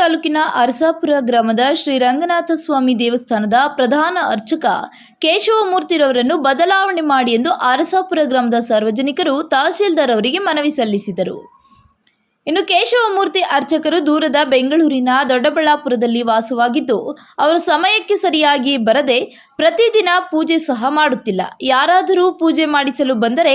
ತಾಲೂಕಿನ ಅರಸಾಪುರ ಗ್ರಾಮದ ಶ್ರೀ ರಂಗನಾಥ ಸ್ವಾಮಿ ದೇವಸ್ಥಾನದ ಪ್ರಧಾನ ಅರ್ಚಕ ಕೇಶವಮೂರ್ತಿರವರನ್ನು ಬದಲಾವಣೆ ಮಾಡಿ ಎಂದು ಅರಸಾಪುರ ಗ್ರಾಮದ ಸಾರ್ವಜನಿಕರು ತಹಸೀಲ್ದಾರ್ ಅವರಿಗೆ ಮನವಿ ಸಲ್ಲಿಸಿದರು. ಇನ್ನು ಕೇಶವಮೂರ್ತಿ ಅರ್ಚಕರು ದೂರದ ಬೆಂಗಳೂರಿನ ದೊಡ್ಡಬಳ್ಳಾಪುರದಲ್ಲಿ ವಾಸವಾಗಿದ್ದು, ಅವರು ಸಮಯಕ್ಕೆ ಸರಿಯಾಗಿ ಬರದೆ ಪ್ರತಿದಿನ ಪೂಜೆ ಸಹ ಮಾಡುತ್ತಿಲ್ಲ. ಯಾರಾದರೂ ಪೂಜೆ ಮಾಡಿಸಲು ಬಂದರೆ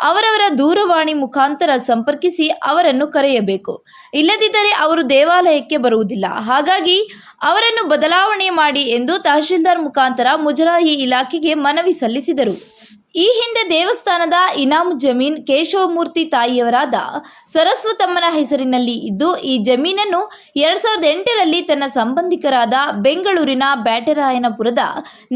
ಅವರವರ ದೂರವಾಣಿ ಮುಖಾಂತರ ಸಂಪರ್ಕಿಸಿ ಅವರನ್ನು ಕರೆಯಬೇಕು. ಇಲ್ಲದಿದ್ದರೆ ಅವರು ದೇವಾಲಯಕ್ಕೆ ಬರುವುದಿಲ್ಲ. ಹಾಗಾಗಿ ಅವರನ್ನು ಬದಲಾವಣೆ ಮಾಡಿ ಎಂದು ತಹಶೀಲ್ದಾರ್ ಮುಖಾಂತರ ಮುಜರಾಯಿ ಇಲಾಖೆಗೆ ಮನವಿ ಸಲ್ಲಿಸಿದರು. ಈ ಹಿಂದೆ ದೇವಸ್ಥಾನದ ಇನಾಮ್ ಜಮೀನ್ ಕೇಶವಮೂರ್ತಿ ತಾಯಿಯವರಾದ ಸರಸ್ವತಮ್ಮನ ಹೆಸರಿನಲ್ಲಿ ಇದ್ದು, ಈ ಜಮೀನನ್ನು ಎರಡ್ ಸಾವಿರದ ಎಂಟರಲ್ಲಿ ತನ್ನ ಸಂಬಂಧಿಕರಾದ ಬೆಂಗಳೂರಿನ ಬ್ಯಾಟರಾಯನಪುರದ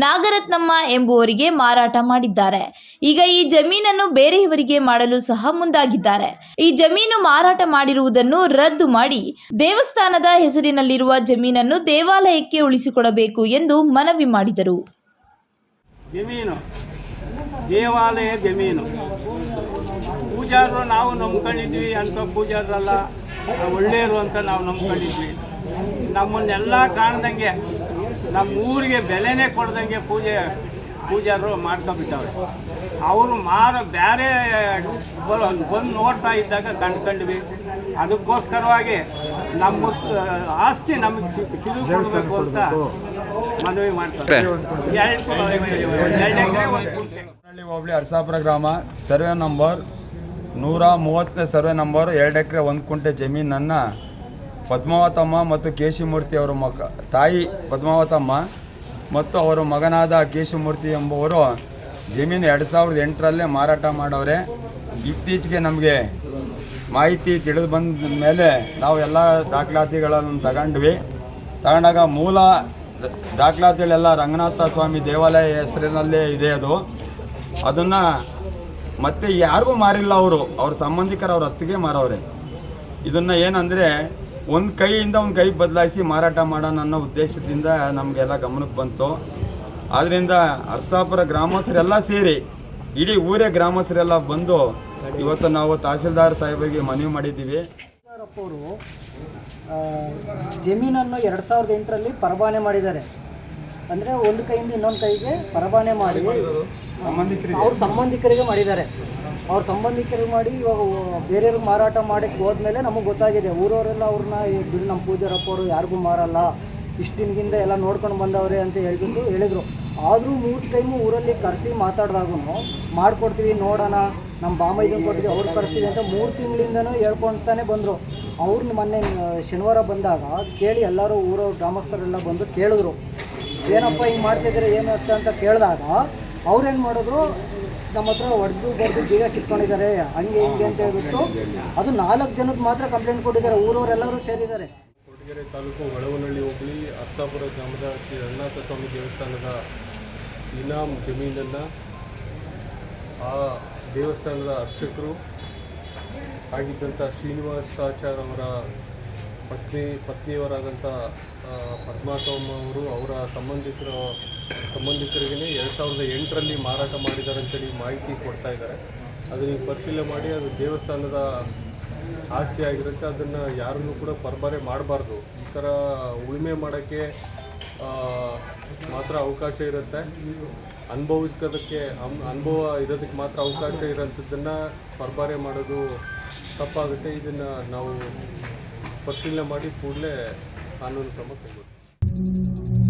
ನಾಗರತ್ನಮ್ಮ ಎಂಬುವರಿಗೆ ಮಾರಾಟ ಮಾಡಿದ್ದಾರೆ. ಈಗ ಈ ಜಮೀನನ್ನು ಬೇರೆಯವರಿಗೆ ಮಾಡಲು ಸಹ ಮುಂದಾಗಿದ್ದಾರೆ. ಈ ಜಮೀನು ಮಾರಾಟ ಮಾಡಿರುವುದನ್ನು ರದ್ದು ಮಾಡಿ ದೇವಸ್ಥಾನದ ಹೆಸರಿನಲ್ಲಿರುವ ಜಮೀನನ್ನು ದೇವಾಲಯಕ್ಕೆ ಉಳಿಸಿಕೊಡಬೇಕು ಎಂದು ಮನವಿ ಮಾಡಿದರು. ಜಮೀನು ದೇವಾಲಯ ಜಮೀನು ಪೂಜಾರರು ನಾವು ನಂಬ್ಕೊಂಡಿದ್ವಿ ಅಂತ ಪೂಜಾರರಲ್ಲ ಒಳ್ಳೆಯರು ಅಂತ ನಾವು ನಂಬ್ಕೊಂಡಿದ್ವಿ ನಮ್ಮನ್ನೆಲ್ಲ ಕಾಣ್ದಂಗೆ ನಮ್ಮ ಊರಿಗೆ ಬೆಲೆನೇ ಕೊಡ್ದಂಗೆ ಪೂಜೆ ಪೂಜಾರರು ಮಾಡ್ಕೊಬಿಟ್ಟವ್ರೆ ಅವರು ಮಾರ ಬೇರೆ ಬಂದು ನೋಡ್ತಾ ಇದ್ದಾಗ ಕಂಡ್ಕೊಂಡ್ವಿ ಅದಕ್ಕೋಸ್ಕರವಾಗಿ ನಮ್ಮ ಆಸ್ತಿ ನಮಗೆ ಕೊಡಬೇಕು ಅಂತ ಮನವಿ ಮಾಡ್ತಾರೆ ಎರಡು ಎರಡು ಎಕರೆ ಒಂದು ಗುಂಟೆ ಹಳ್ಳಿ ಹೋಬಳಿ, ಅರಸಾಪುರ ಗ್ರಾಮ. ಸರ್ವೆ ನಂಬರ್ ನೂರ ಮೂವತ್ತನೇ ಸರ್ವೆ ನಂಬರ್ ಎರಡು ಎಕರೆ ಒಂದು ಕುಂಟೆ ಜಮೀನನ್ನು ಪದ್ಮಾವತಮ್ಮ ಮತ್ತು ಕೇಶಿಮೂರ್ತಿ ಅವರ ಮಗ, ತಾಯಿ ಪದ್ಮಾವತಮ್ಮ ಮತ್ತು ಅವರ ಮಗನಾದ ಕೇಶಿಮೂರ್ತಿ ಎಂಬುವರು ಜಮೀನು ಎರಡು ಸಾವಿರದ ಎಂಟರಲ್ಲೇ ಮಾರಾಟ ಮಾಡವ್ರೆ. ಇತ್ತೀಚೆಗೆ ನಮಗೆ ಮಾಹಿತಿ ತಿಳಿದು ಬಂದ ಮೇಲೆ ನಾವು ಎಲ್ಲ ದಾಖಲಾತಿಗಳನ್ನು ತಗೊಂಡ್ವಿ. ತಗೊಂಡಾಗ ಮೂಲ ದಾಖಲಾತಿಗಳೆಲ್ಲ ರಂಗನಾಥ ಸ್ವಾಮಿ ದೇವಾಲಯ ಹೆಸರಿನಲ್ಲೇ ಇದೆ ಅದು. ಅದನ್ನು ಮತ್ತೆ ಯಾರಿಗೂ ಮಾರಿಲ್ಲ ಅವರು. ಅವ್ರ ಸಂಬಂಧಿಕರು ಅವ್ರ ಹತ್ತಿಗೆ ಮಾರವ್ರೆ. ಇದನ್ನು ಏನಂದರೆ ಒಂದು ಕೈಯಿಂದ ಒಂದು ಕೈ ಬದಲಾಯಿಸಿ ಮಾರಾಟ ಮಾಡೋಣ ಅನ್ನೋ ಉದ್ದೇಶದಿಂದ ನಮಗೆಲ್ಲ ಗಮನಕ್ಕೆ ಬಂತು. ಆದ್ದರಿಂದ ಅರ್ಸಾಪುರ ಗ್ರಾಮಸ್ಥರೆಲ್ಲ ಸೇರಿ, ಇಡೀ ಊರೇ ಗ್ರಾಮಸ್ಥರೆಲ್ಲ ಬಂದು ಇವತ್ತು ನಾವು ತಹಸೀಲ್ದಾರ್ ಸಾಹೇಬರಿಗೆ ಮನವಿ ಮಾಡಿದ್ದೀವಿ. ಅವರು ಜಮೀನನ್ನು ಎರಡು ಸಾವಿರದ ಎಂಟರಲ್ಲಿ ಪರಬಾನೆ ಮಾಡಿದ್ದಾರೆ. ಅಂದರೆ ಒಂದು ಕೈಯಿಂದ ಇನ್ನೊಂದು ಕೈಗೆ ಪರಬಾನೆ ಮಾಡಿ ಅವ್ರ ಸಂಬಂಧಿಕರಿಗೆ ಮಾಡಿದ್ದಾರೆ. ಅವ್ರ ಸಂಬಂಧಿಕರಿಗೆ ಮಾಡಿ ಇವಾಗ ಬೇರೆಯವ್ರಿಗೆ ಮಾರಾಟ ಮಾಡಕ್ಕೆ ಹೋದ್ಮೇಲೆ ನಮಗೆ ಗೊತ್ತಾಗಿದೆ. ಊರವರೆಲ್ಲ ಅವ್ರನ್ನ ಬಿಡಿ, ನಮ್ಮ ಪೂಜಾರಪ್ಪ ಅವರು ಯಾರಿಗೂ ಮಾರಲ್ಲ. ಇಷ್ಟು ಎಲ್ಲ ನೋಡ್ಕೊಂಡು ಬಂದವ್ರೆ ಅಂತ ಹೇಳ್ಬಿಟ್ಟು ಹೇಳಿದರು. ಆದರೂ ಮೂರು ಟೈಮು ಊರಲ್ಲಿ ಕರೆಸಿ ಮಾತಾಡಿದಾಗೂ ಮಾಡಿಕೊಡ್ತೀವಿ, ನೋಡೋಣ. ನಮ್ಮ ಬಾಮ ಇದನ್ನು ಕೊಟ್ಟಿದ್ದೀವಿ ಅವ್ರು ಕರೆಸ್ತೀವಿ ಅಂತ ಮೂರು ತಿಂಗಳಿಂದನೂ ಹೇಳ್ಕೊಳ್ತಾನೆ ಬಂದರು. ಅವ್ರನ್ನ ಮೊನ್ನೆ ಶನಿವಾರ ಬಂದಾಗ ಕೇಳಿ ಎಲ್ಲರೂ ಊರ ಗ್ರಾಮಸ್ಥರೆಲ್ಲ ಬಂದು ಕೇಳಿದ್ರು. ಏನಪ್ಪ ಹಿಂಗೆ ಮಾಡ್ತಿದ್ದೀರಾ, ಏನು ಅಂತ ಕೇಳಿದಾಗ ಅವ್ರೇನು ಮಾಡಿದ್ರು ನಮ್ಮ ಹತ್ರ ಹೊಡೆದು ಬಡ್ದು ಬೀಗ ಕಿತ್ಕೊಂಡಿದ್ದಾರೆ ಹಂಗೆ ಹಿಂಗೆ ಅಂತ ಹೇಳ್ಬಿಟ್ಟು ಅದು ನಾಲ್ಕು ಜನಕ್ಕೆ ಮಾತ್ರ ಕಂಪ್ಲೇಂಟ್ ಕೊಟ್ಟಿದ್ದಾರೆ ಊರವರೆಲ್ಲರೂ ಸೇರಿದ್ದಾರೆ. ಕೊರಟಗೆರೆ ತಾಲೂಕು ಹೊಳವನಹಳ್ಳಿ ಹೋಬಳಿ ಅರ್ಸಾಪುರ ಗ್ರಾಮದ ಶ್ರೀ ರಂಗನಾಥ ಸ್ವಾಮಿ ದೇವಸ್ಥಾನದ ಇನಾಮ್ ಜಮೀನನ್ನು ಆ ದೇವಸ್ಥಾನದ ಅರ್ಚಕರು ಆಗಿದ್ದಂಥ ಶ್ರೀನಿವಾಸಾಚಾರ್ ಅವರ ಪತ್ನಿ ಪತ್ನಿಯವರಾದಂಥ ಆ, ಪದ್ಮಾತಮ್ಮ ಅವರು ಅವರ ಸಂಬಂಧಿಕರ ಸಂಬಂಧಿಕರಿಗೆ ಎರಡು ಸಾವಿರದ ಎಂಟರಲ್ಲಿ ಮಾರಾಟ ಮಾಡಿದ್ದಾರೆ ಅಂತೇಳಿ ಮಾಹಿತಿ ಕೊಡ್ತಾ ಇದ್ದಾರೆ. ಅದನ್ನ ಪರಿಶೀಲನೆ ಮಾಡಿ, ಅದು ದೇವಸ್ಥಾನದ ಆಸ್ತಿ ಆಗಿರುತ್ತೆ, ಅದನ್ನು ಯಾರನ್ನೂ ಕೂಡ ಪರಬಾರೆ ಮಾಡಬಾರ್ದು. ಈ ಥರ ಉಳುಮೆ ಮಾಡೋಕ್ಕೆ ಮಾತ್ರ ಅವಕಾಶ ಇರುತ್ತೆ. ಅನುಭವಿಸ್ಕೋದಕ್ಕೆ ಅನ್- ಅನುಭವ ಇರೋದಕ್ಕೆ ಮಾತ್ರ ಅವಕಾಶ ಇರೋಂಥದ್ದನ್ನು ಪರಬಾರೆ ಮಾಡೋದು ತಪ್ಪಾಗುತ್ತೆ. ಇದನ್ನು ನಾವು ಪರಿಶೀಲನೆ ಮಾಡಿ ಕೂಡಲೇ ಕಾನೂನು ಕ್ರಮ ಕೈಗೊಳ್ತೀವಿ